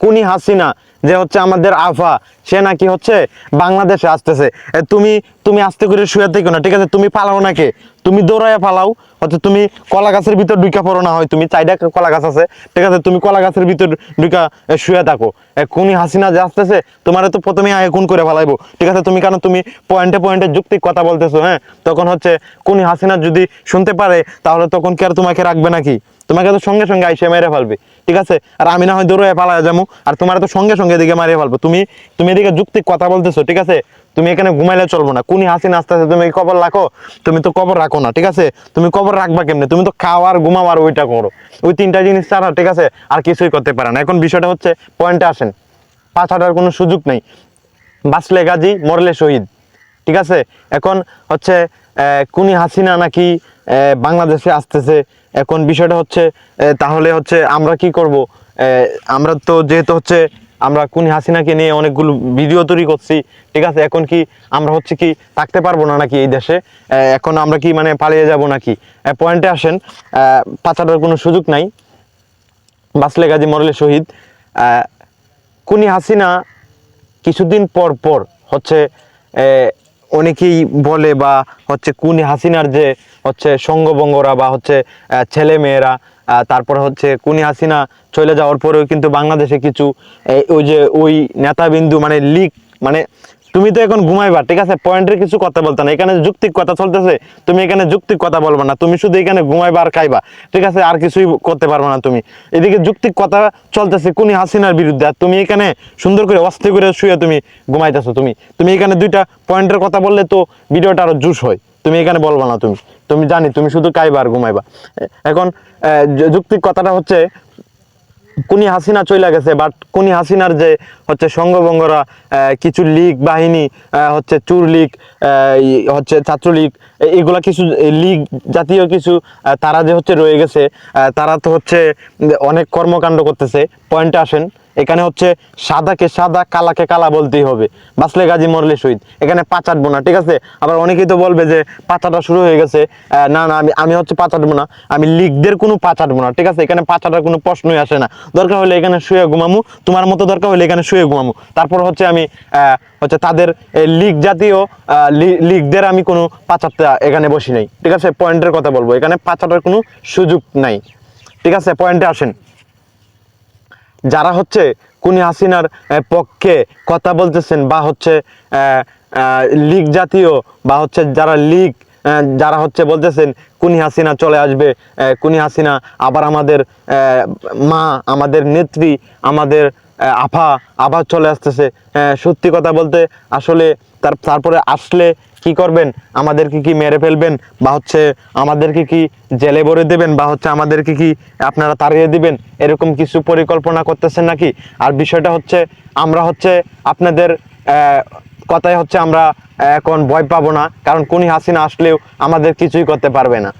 কুনি হাসিনা, যে হচ্ছে আমাদের আফা, সে নাকি হচ্ছে বাংলাদেশে আসতেছে। তুমি তুমি আস্তে করে শুয়ে থেকো না, ঠিক আছে? তুমি পালাও নাকি? তুমি দৌড়াইয়া পালাও। হচ্ছে তুমি কলা গাছের ভিতর ঢুকা পড়ো না হয়, তুমি চাইডা কলা গাছ আছে, ঠিক আছে? তুমি কলা গাছের ভিতর ঢুকা শুয়ে থাকো। কুনি হাসিনা যে আসতেছে, তোমার তো প্রথমে আগে কোন করে ফেলাইবো। ঠিক আছে? তুমি কেন তুমি পয়েন্টে পয়েন্টে যুক্তিক কথা বলতেছো হ্যাঁ? তখন হচ্ছে কুনি হাসিনা যদি শুনতে পারে, তাহলে তখন কি আর তোমাকে রাখবে নাকি? তোমাকে তো সঙ্গে সঙ্গে আইসে মেরে ফেলবে, ঠিক আছে? আর আমি না হয় দৌড়ে পালায় যাব, আর তোমার তো সঙ্গে সঙ্গে এদিকে মারিয়ে ফেলব। তুমি তুমি এদিকে যুক্তিক কথা বলতেছো, ঠিক আছে? তুমি এখানে ঘুমাইলে চলবো না। কুনি আস্তে আস্তে তুমি কবর রাখো? তুমি তো কবর রাখো না, ঠিক আছে? তুমি কবর রাখবা কেমনে? তুমি তো খাও আর ঘুমাও আর ওইটা করো। ওই তিনটা জিনিস ছাড়া, ঠিক আছে? আর কিছুই করতে পারে না। এখন বিষয়টা হচ্ছে পয়েন্টে আসেন। পাঁচ হাঁটার কোনো সুযোগ নেই। বাঁচলে গাজী, মরলে শহীদ, ঠিক আছে? এখন হচ্ছে কুনি হাসিনা নাকি বাংলাদেশে আসতেছে এখন বিষয়টা হচ্ছে তাহলে হচ্ছে আমরা কি করব? আমরা তো যেহেতু হচ্ছে আমরা কুনি হাসিনাকে নিয়ে অনেকগুলো ভিডিও তৈরি করছি, ঠিক আছে? এখন কি আমরা হচ্ছে কি থাকতে পারব না নাকি এই দেশে? এখন আমরা কি মানে পালিয়ে যাব নাকি? পয়েন্টে আসেন পাচারের কোনো সুযোগ নাই। বাসলে গাজী মরলে শহীদ। কুনি হাসিনা কিছুদিন পর পর হচ্ছে অনেকেই বলে বা হচ্ছে কুনি হাসিনার যে হচ্ছে সঙ্গবঙ্গরা বা হচ্ছে ছেলে মেয়েরা তারপরে হচ্ছে কুনি হাসিনা চলে যাওয়ার পরেও কিন্তু বাংলাদেশে কিছু ওই যে ওই নেতাবিন্দু মানে লিগ মানে তুমি তো এখন ঘুমাইবা, ঠিক আছে? পয়েন্টের কিছু কথা বলতে না। এখানে যুক্তিক কথা চলতেছে, তুমি এখানে যুক্তিক কথা বলবা না। তুমি শুধু এখানে ঘুমাইবা আর খাইবা, ঠিক আছে? আর কিছুই করতে পারবে না তুমি। এদিকে যুক্তিক কথা চলতেছে কোনি হাসিনার বিরুদ্ধে, আর তুমি এখানে সুন্দর করে, অস্থির করে শুয়ে তুমি ঘুমাইতেছো তুমি। তুমি এখানে দুইটা পয়েন্টের কথা বললে তো ভিডিওটা আরও জুস হয়। তুমি এখানে বলবা না তুমি। তুমি জানি, তুমি শুধু খাইবা আর ঘুমাইবা। এখন যুক্তিক কথাটা হচ্ছে কুনি হাসিনা চলে গেছে বাট কুনি হাসিনার যে হচ্ছে সঙ্গবঙ্গরা কিছু লীগ বাহিনী হচ্ছে চুর লীগ হচ্ছে ছাত্রলীগ এগুলা কিছু লীগ জাতীয় কিছু তারা যে হচ্ছে রয়ে গেছে তারা তো হচ্ছে অনেক কর্মকাণ্ড করতেছে। পয়েন্টে আসেন। এখানে হচ্ছে সাদাকে সাদা, কালাকে কালা বলতেই হবে। বাসলে গাজী, মরলে শহীদ। এখানে পাচাটবো না, ঠিক আছে? আবার অনেকেই তো বলবে যে পাচাটা শুরু হয়ে গেছে। না না, আমি আমি হচ্ছে পাচাটবো না। আমি লিগদের কোনো পাচাটবো না, ঠিক আছে? এখানে পাচাটার কোনো প্রশ্নই আসে না। দরকার হলে এখানে শুয়ে ঘুমামু। তোমার মতো দরকার হলে এখানে শুয়ে ঘুমামু। তারপর হচ্ছে আমি হচ্ছে তাদের লিগ জাতীয় লিগদের আমি কোনো পাচারটা এখানে বসি নাই। ঠিক আছে? পয়েন্টের কথা বলব। এখানে পাচাটার কোনো সুযোগ নাই। ঠিক আছে? পয়েন্টে আসেন। যারা হচ্ছে কুনি হাসিনার পক্ষে কথা বলতেছেন বা হচ্ছে আহ, জাতীয় বা হচ্ছে যারা লিগ যারা হচ্ছে বলতেছেন কুনি হাসিনা চলে আসবে কুনি হাসিনা আবার আমাদের মা আমাদের নেত্রী আমাদের আফা আবার চলে আসতেছে। সত্যি কথা বলতে আসলে তার, তারপরে আসলে কি করবেন? আমাদেরকে কি মেরে ফেলবেন? বা হচ্ছে আমাদেরকে কি জেলে ভরে দেবেন? বা হচ্ছে আমাদেরকে কি আপনারা তাড়িয়ে দিবেন? এরকম কিছু পরিকল্পনা করতেছেন নাকি? আর বিষয়টা হচ্ছে, আমরা হচ্ছে আপনাদের কথায় হচ্ছে আমরা এখন ভয় পাবো না। কারণ কোনি হাসিনা আসলেও আমাদের কিছুই করতে পারবে না।